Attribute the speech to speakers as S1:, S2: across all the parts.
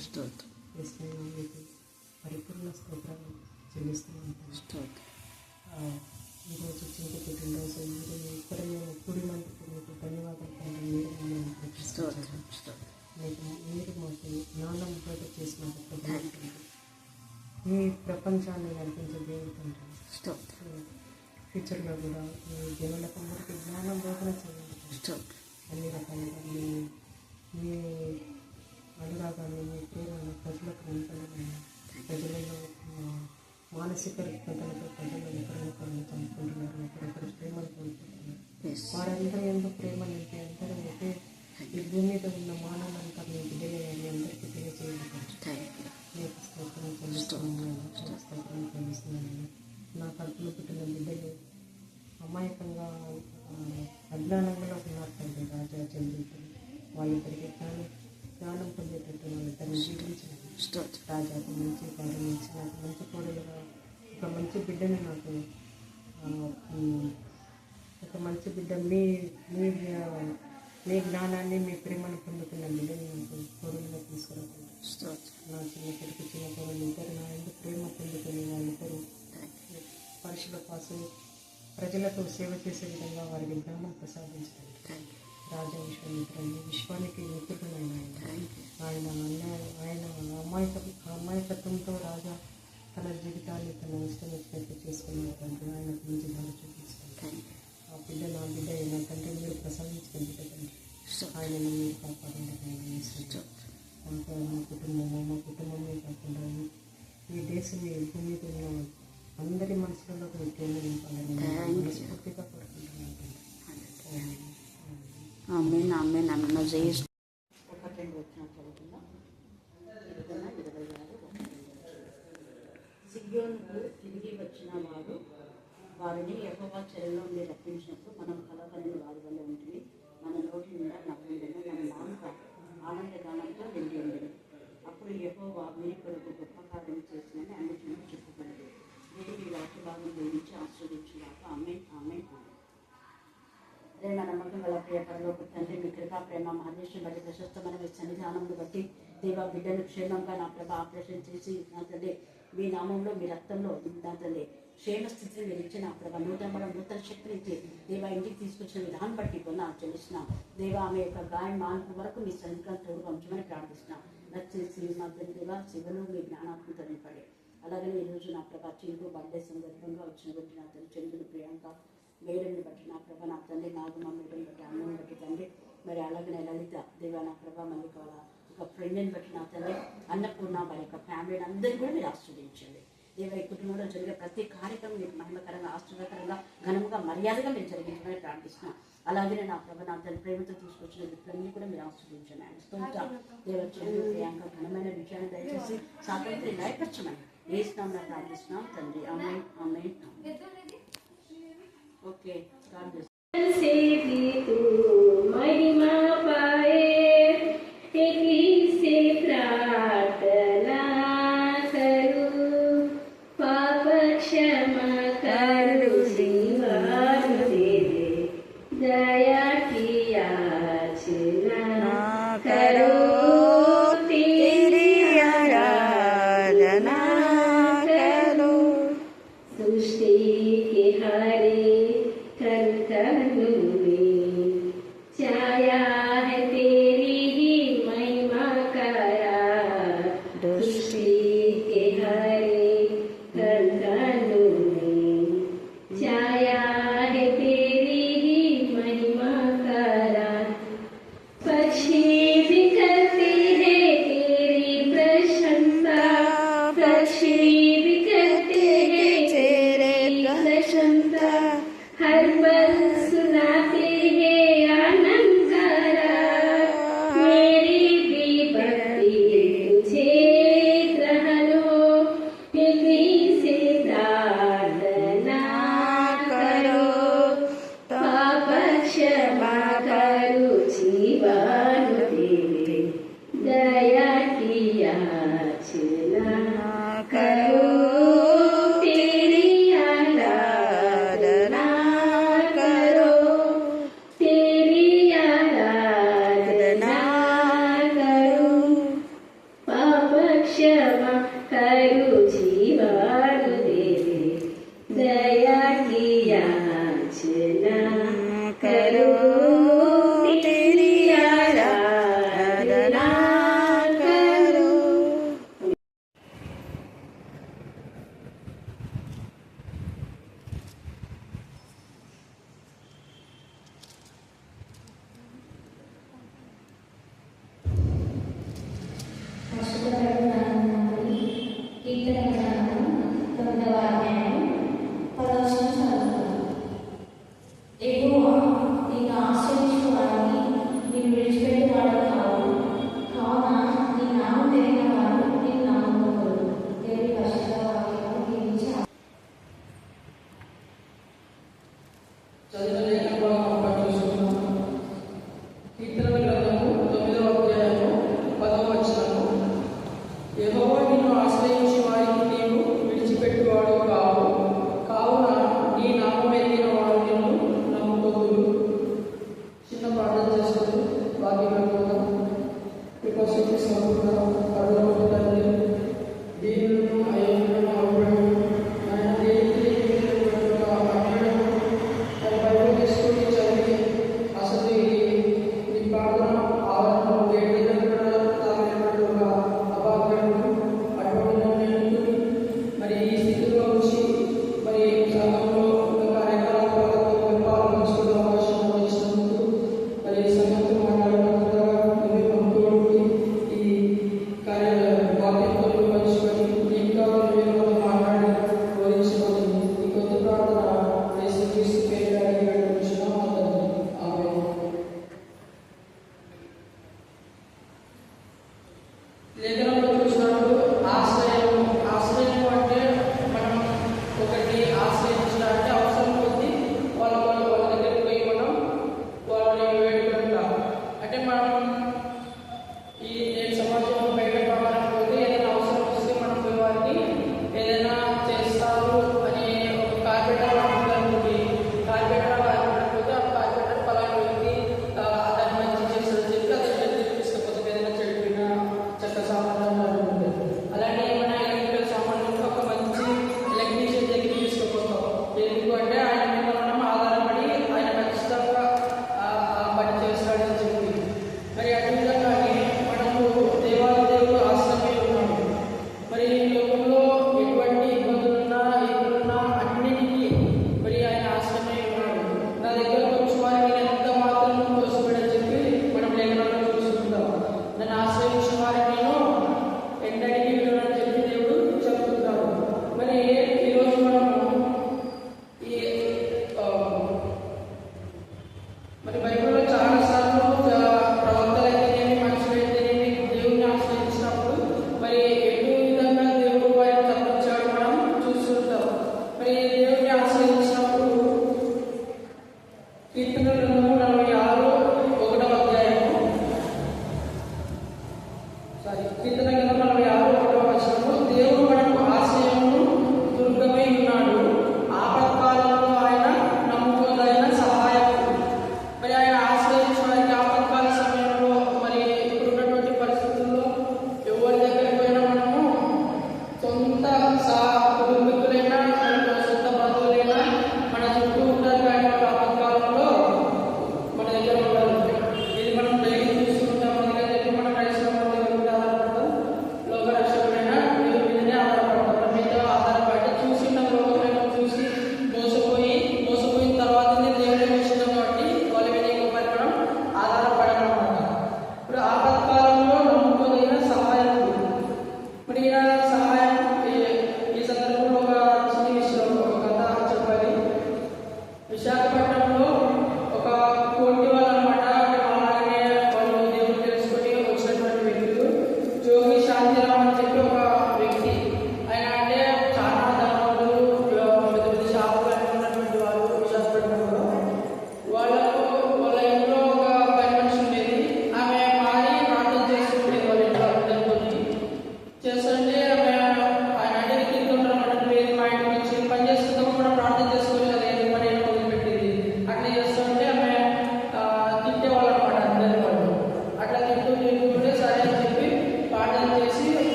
S1: స్తోత్రం
S2: వేస్తున్నాం మీకు పరిపూర్ణ స్తోత్రాలు చెల్లిస్తున్నాం తండ్రి.
S1: స్తోత్రం
S2: ఈరోజు చింత పుట్టినరోజు మీరు ఇక్కడ మేము కుడి మందుకు మీకు ధన్యవాదాలు మీరు మమ్మల్ని.
S1: స్తోత్రం
S2: మీకు మీరు మాకు జ్ఞానం బయట చేసిన మీ ప్రపంచాన్ని నడిపించే దేవుడు
S1: స్తోత్రం
S2: ఫ్యూచర్లో కూడా మీ జనులకందరికీ జ్ఞానం బోధన చేయండి అన్ని రకాలుగా మీ మీ అనురాగాన్ని మీ ప్రేమను ప్రజలకు నింపండి ప్రజలలో మానసిక రుగ్మతలతో ప్రజలు ఒకరినొకరిని చంపుకుంటున్నారు ఒకరొకరు ప్రేమను కోల్పోతున్నారు. వారందరూ ఎంతో ప్రేమ నింపి అందరూ ఒకే ఈ భూమి మీద ఉన్న మానవులంతా మీ బిడ్డలని అందరికీ తెలియజేయాలి నా కడుపులో పుట్టిన బిడ్డలు అమాయకంగా అజ్ఞానంలో ఉన్నారు తండ్రి రాజా చంద్రుడు వాళ్ళిద్దరికి జ్ఞానం జ్ఞానం పొందేటట్టు వాళ్ళిద్దరిని
S1: స్తోత్రం
S2: రాజాకు మంచి భారం ఇచ్చి నాకు మంచి కోడలుగా ఒక మంచి బిడ్డని నాకు. ఒక మంచి బిడ్డ. మీ మీ మీ జ్ఞానాన్ని మీ ప్రేమను పొందుతున్న బిడ్డని నాకు కోడలుగా తీసుకురాకుండా. నా చిన్న కొడుకు చిన్న కోడలు ఇద్దరు నా ఎందుకు ప్రేమ పొందుకొని వాళ్ళిద్దరు పరుషుల కోసం ప్రజలతో సేవ చేసే విధంగా వారికి జ్ఞానం ప్రసాదించండి.
S1: థ్యాంక్ యూ
S2: రాజా విశ్వానికి మిత్రుడైన ఆయన ఆయన ఆయన అమాయక అమాయకత్వంతో రాజా తన జీవితాన్ని తన ఇష్టం వచ్చినట్టు చేసుకున్న తండ్రి ఆయన మంచి దారి ఆ బిడ్డ నా బిడ్డ అయినా తండ్రి మీరు ప్రసాదించిన బిడ్డ తండ్రి ఆయనను మీరు కాపాడండి ఆయన మా కుటుంబము మా కుటుంబమే కాకుండా ఈ- దేశం ఈ భూమి మీద అందరి
S3: não nome é Noseias నామంలో మీ రక్తంలో దాంట్లో తండ్రి క్షేమ స్థితిని మీరు ఇచ్చిన నూతన నూతన శక్తిని ఇచ్చి దేవ ఇంటికి తీసుకొచ్చిన విధానం బట్టి కొన్నా చెల్లిసిన దేవ ఆమె యొక్క గాయం మాన్పు వరకు మీ సన్నిధిగా తోడు పంచమని ప్రార్థిస్తున్నాం. నచ్చేసి మా తండ్రి దేవ శివను మీ జ్ఞానాత్మత అలాగే అలాగనే ఈరోజు నా ప్రభా చింగు బర్త్డే సందర్భంగా వచ్చిన గురించి నా తల్లి చంద్రుడు ప్రియాంక మేడంని బట్టి నా ప్రభా నా తండ్రి నాగమ్మ మేడం బట్టి అమ్మని బట్టి తండ్రి మరి అలాగనే లలిత దేవ నా ప్రభా మళ్ళీ కావాలా ఒక ఫ్రెండ్ని బట్టి నా తండ్రి అన్నపూర్ణ వారి యొక్క ఫ్యామిలీని అందరినీ కూడా మీరు ఆస్వాదించండి దేవ ఈ కుటుంబంలో జరిగే ప్రతి కార్యక్రమం మీకు మహిమకరంగా ఆశ్చర్యకరంగా ఘనంగా మర్యాదగా మేము జరిగించమని ప్రార్థిస్తున్నాం. అలాగే నా ప్రభ నా తండ్రి ప్రేమతో తీసుకొచ్చిన వ్యక్తులన్నీ కూడా మీరు ఆస్వాదించండి ఆయన స్తోత్ర. దేవ చంద్రు ప్రియాంక ఘనమైన విజయాన్ని దయచేసి స్వాతంత్ర్యం న్యాయపరచమని ఏ స్నామం ప్రార్థిస్తున్నాం తండ్రి. ఆమె ఆమె ఓకే గాడ్ బ్లెస్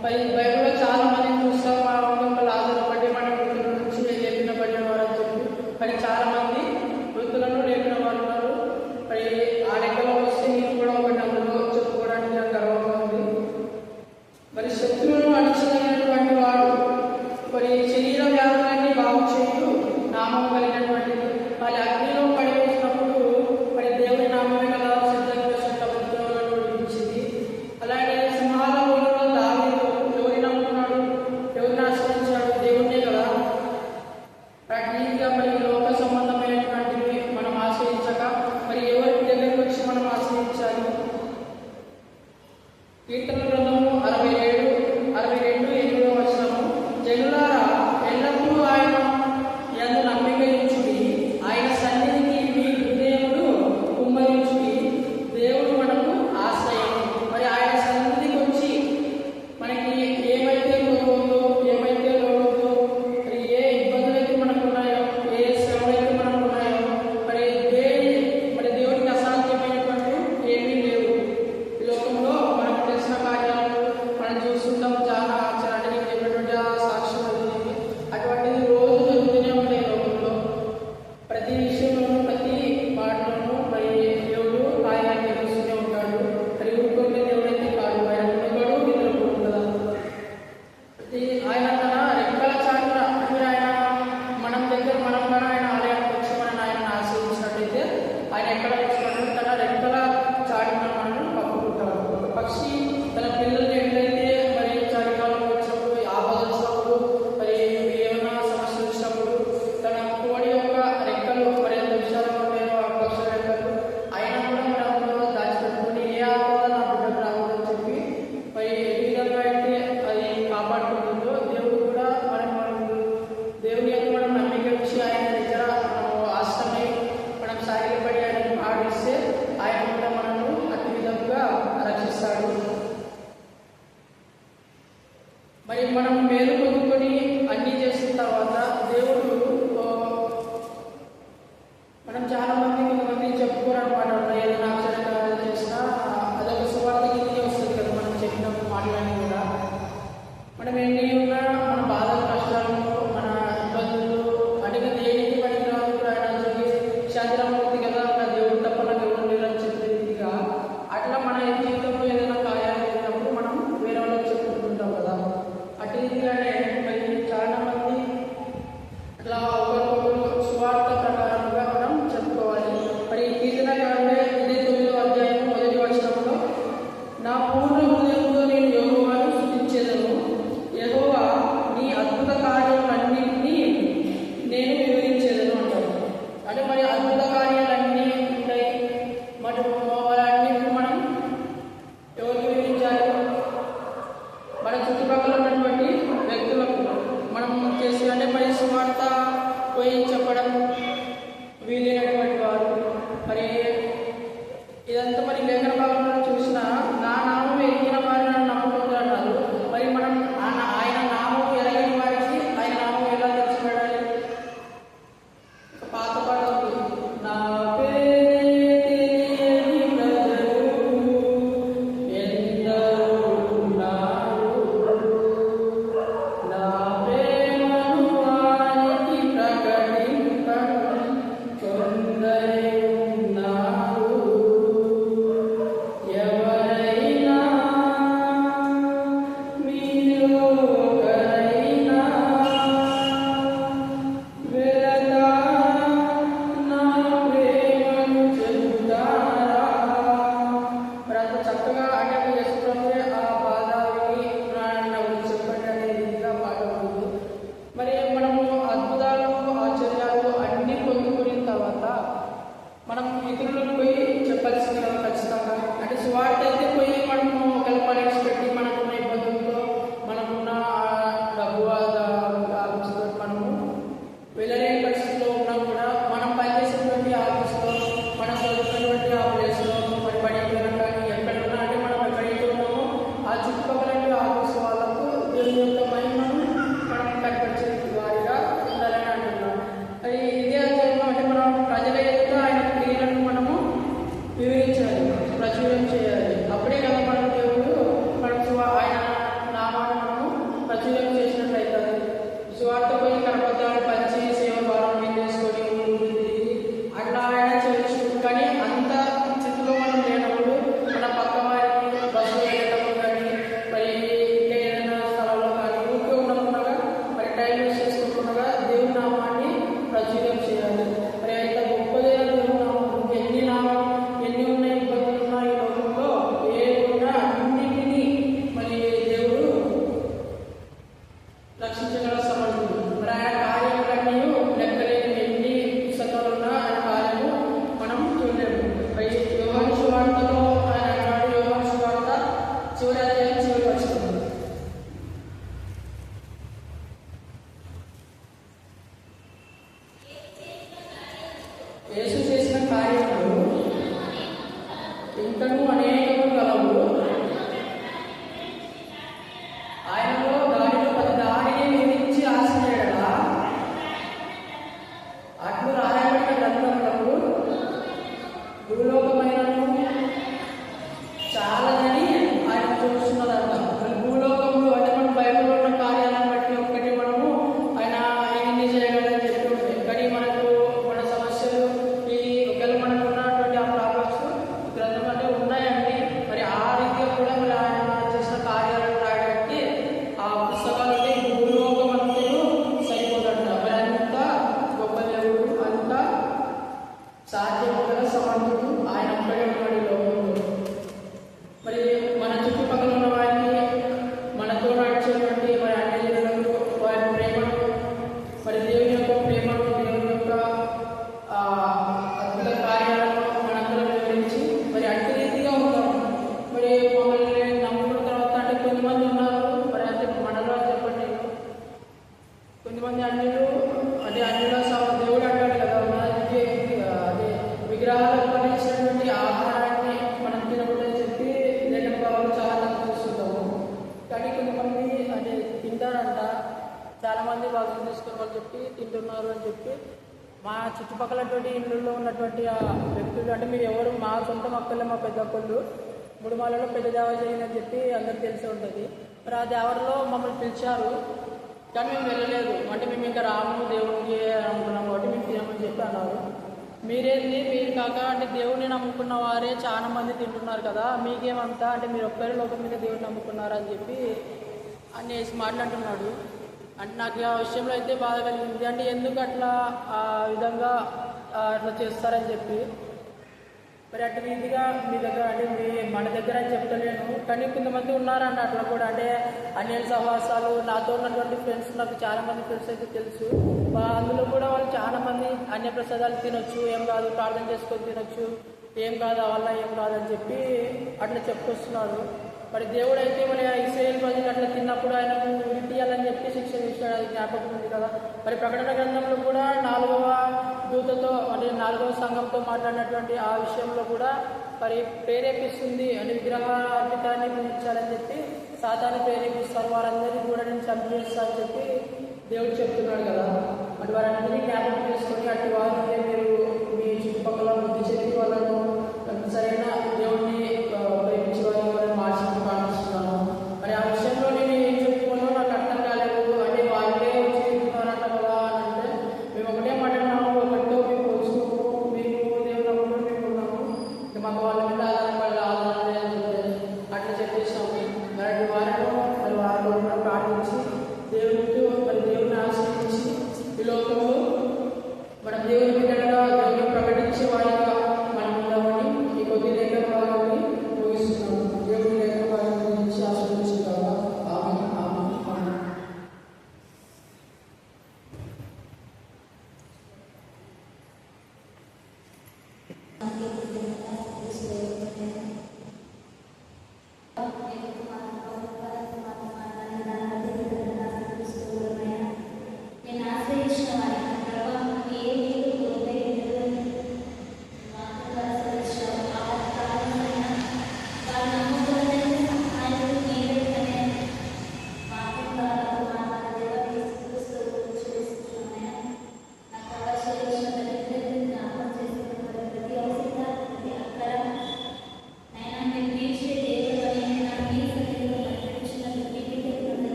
S4: 欢迎。మా చుట్టుపక్కలటువంటి ఇళ్ళల్లో ఉన్నటువంటి వ్యక్తులు అంటే మీరు ఎవరు మా సొంత మక్కలే మా పెద్ద అక్కళ్ళు ముడుమాలలో పెద్ద దేవ చేయని చెప్పి అందరికి తెలిసి ఉంటుంది. మరి ఆ దేవరలో మమ్మల్ని పిలిచారు కానీ మేము వెళ్ళలేదు. అంటే మేము ఇంకా రాము దేవుడికి అనుకున్నాం కాబట్టి మేము తినమని చెప్పి అన్నారు. మీరేంది? మీరు కాక అంటే దేవుడిని నమ్ముకున్న వారే చాలా మంది తింటున్నారు కదా మీకేమంతా? అంటే మీరు ఒక్కరి లోకం మీద దేవుడిని నమ్ముకున్నారని అని చెప్పి అనేసి మాట్లాడుతున్నాడు. అంటే నాకు ఆ విషయంలో అయితే బాధ కలిగింది. అంటే ఎందుకు అట్లా ఆ విధంగా అట్లా చేస్తారని చెప్పి. మరి అటు రీతిగా మీ దగ్గర అంటే మీ మన దగ్గర అని చెప్తలేను. కానీ కొంతమంది ఉన్నారంట అట్లా కూడా. అంటే అన్య సహవాసాలు నాతో ఉన్నటువంటి ఫ్రెండ్స్ నాకు చాలా మంది ఫ్రెండ్స్ అయితే తెలుసు. అందులో కూడా వాళ్ళు చాలా మంది అన్య ప్రసాదాలు తినొచ్చు. ఏం కాదు ప్రార్థన చేసుకొని తినొచ్చు. ఏం కాదు వల్ల ఏం కాదని చెప్పి అట్లా చెప్పుకొస్తున్నారు. మరి దేవుడు అయితే మరి ఆ ఇస్రాయేల్ ప్రజలు అట్లా తిన్నప్పుడు ఆయన జ్ఞాపకం ఉంది కదా. మరి ప్రకటన గ్రంథంలో కూడా నాలుగవ దూతతో అంటే నాలుగవ సంఘంతో మాట్లాడినటువంటి ఆ విషయంలో కూడా మరి ప్రేరేపిస్తుంది అంటే విగ్రహార్పితాన్ని పూజించాలని చెప్పి సాతాన్ని ప్రేరేపిస్తారు. వారందరినీ కూడా నేను చంపేస్తానని చెప్పి దేవుడు చెప్తున్నాడు కదా. అటు వారందరినీ జ్ఞాపకం చేసుకొని అటు వారిని మీరు మీ చుట్టుపక్కల బుద్ధి